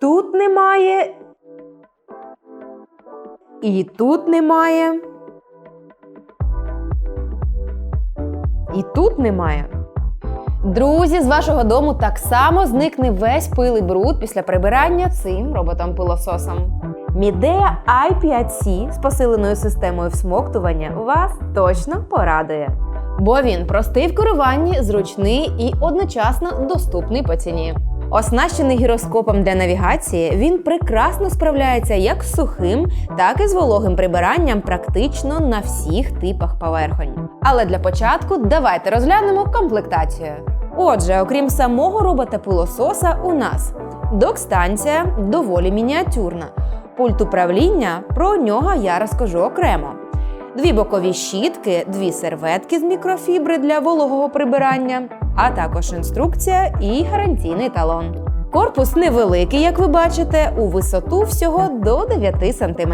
Тут немає. І тут немає. І тут немає. Друзі, з вашого дому так само зникне весь пил і бруд після прибирання цим роботом-пилососом. Мідея i5C з посиленою системою всмоктування вас точно порадує. Бо він простий в керуванні, зручний і одночасно доступний по ціні. Оснащений гіроскопом для навігації, він прекрасно справляється як з сухим, так і з вологим прибиранням практично на всіх типах поверхонь. Але для початку давайте розглянемо комплектацію. Отже, окрім самого робота-пилососа, у нас док-станція доволі мініатюрна. Пульт управління про нього я розкажу окремо. Дві бокові щітки, дві серветки з мікрофібри для вологого прибирання, а також інструкція і гарантійний талон. Корпус невеликий, як ви бачите, у висоту всього до 9 см.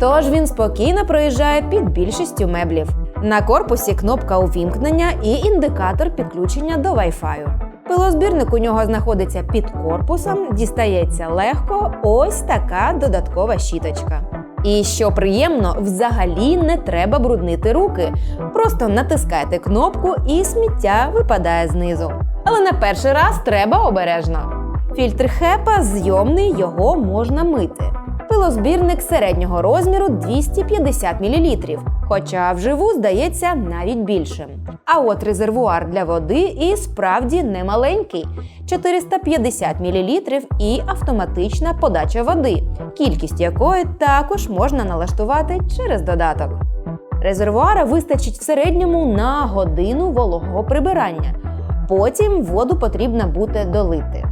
Тож він спокійно проїжджає під більшістю меблів. На корпусі кнопка увімкнення і індикатор підключення до Wi-Fi. Пилозбірник у нього знаходиться під корпусом, дістається легко. Ось така додаткова щіточка. І що приємно, взагалі не треба бруднити руки. Просто натискайте кнопку і сміття випадає знизу. Але на перший раз треба обережно. Фільтр хепа зйомний, його можна мити. Пилозбірник середнього розміру 250 мл, хоча вживу здається навіть більшим. А от резервуар для води і справді немаленький 450 мл і автоматична подача води, кількість якої також можна налаштувати через додаток. Резервуара вистачить в середньому на годину вологого прибирання. Потім воду потрібно буде долити.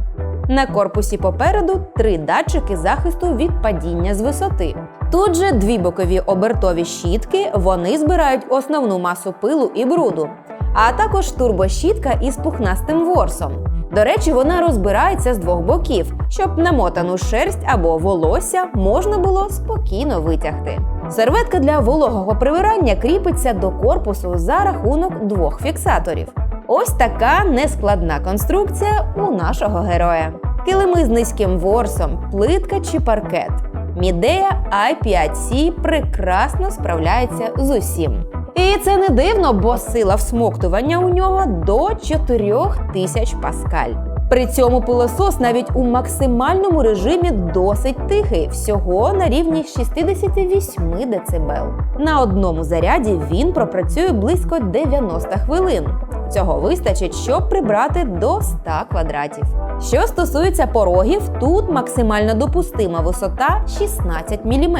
На корпусі попереду три датчики захисту від падіння з висоти. Тут же дві бокові обертові щітки, вони збирають основну масу пилу і бруду, а також турбощітка із пухнастим ворсом. До речі, вона розбирається з двох боків, щоб намотану шерсть або волосся можна було спокійно витягти. Серветка для вологого прибирання кріпиться до корпусу за рахунок двох фіксаторів. Ось така нескладна конструкція у нашого героя. Килими з низьким ворсом, плитка чи паркет. Мідея i5C прекрасно справляється з усім. І це не дивно, бо сила всмоктування у нього до 4000 паскаль. При цьому пилосос навіть у максимальному режимі досить тихий, всього на рівні 68 дБ. На одному заряді він пропрацює близько 90 хвилин. Цього вистачить, щоб прибрати до 100 квадратів. Що стосується порогів, тут максимально допустима висота 16 мм.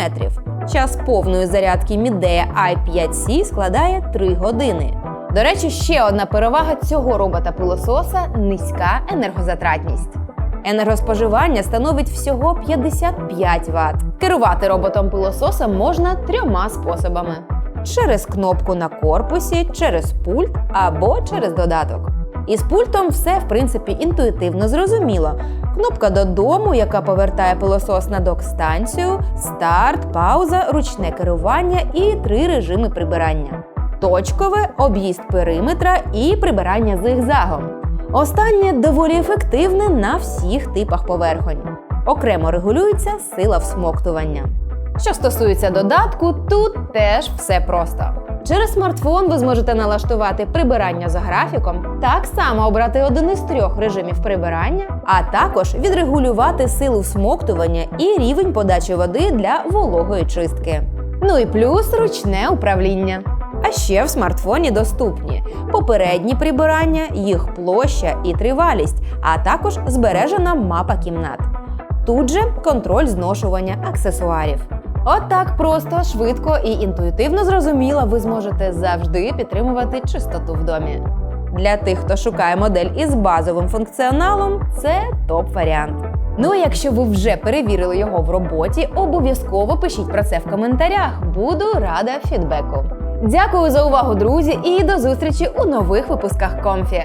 Час повної зарядки Midea i5C складає 3 години. До речі, ще одна перевага цього робота-пилососа низька енергозатратність. Енергоспоживання становить всього 55 Вт. Керувати роботом-пилососом можна трьома способами. через кнопку на корпусі, через пульт або через додаток. Із пультом все в принципі інтуїтивно зрозуміло. Кнопка додому, яка повертає пилосос на док-станцію, старт, пауза, ручне керування і три режими прибирання: точкове, об'їзд периметра і прибирання зигзагом. Останнє доволі ефективне на всіх типах поверхонь. Окремо регулюється сила всмоктування. Що стосується додатку, тут теж все просто. Через смартфон ви зможете налаштувати прибирання за графіком, так само обрати один із трьох режимів прибирання, а також відрегулювати силу всмоктування і рівень подачі води для вологої чистки. ну і плюс ручне управління. А ще в смартфоні доступні попередні прибирання, їх площа і тривалість, а також збережена мапа кімнат. Тут же контроль зношування аксесуарів. От просто, швидко і інтуїтивно зрозуміло, ви зможете завжди підтримувати чистоту в домі. Для тих, хто шукає модель із базовим функціоналом, це топ-варіант. Ну а якщо ви вже перевірили його в роботі, обов'язково пишіть про це в коментарях. Буду рада фідбеку. Дякую за увагу, друзі, і до зустрічі у нових випусках Комфі.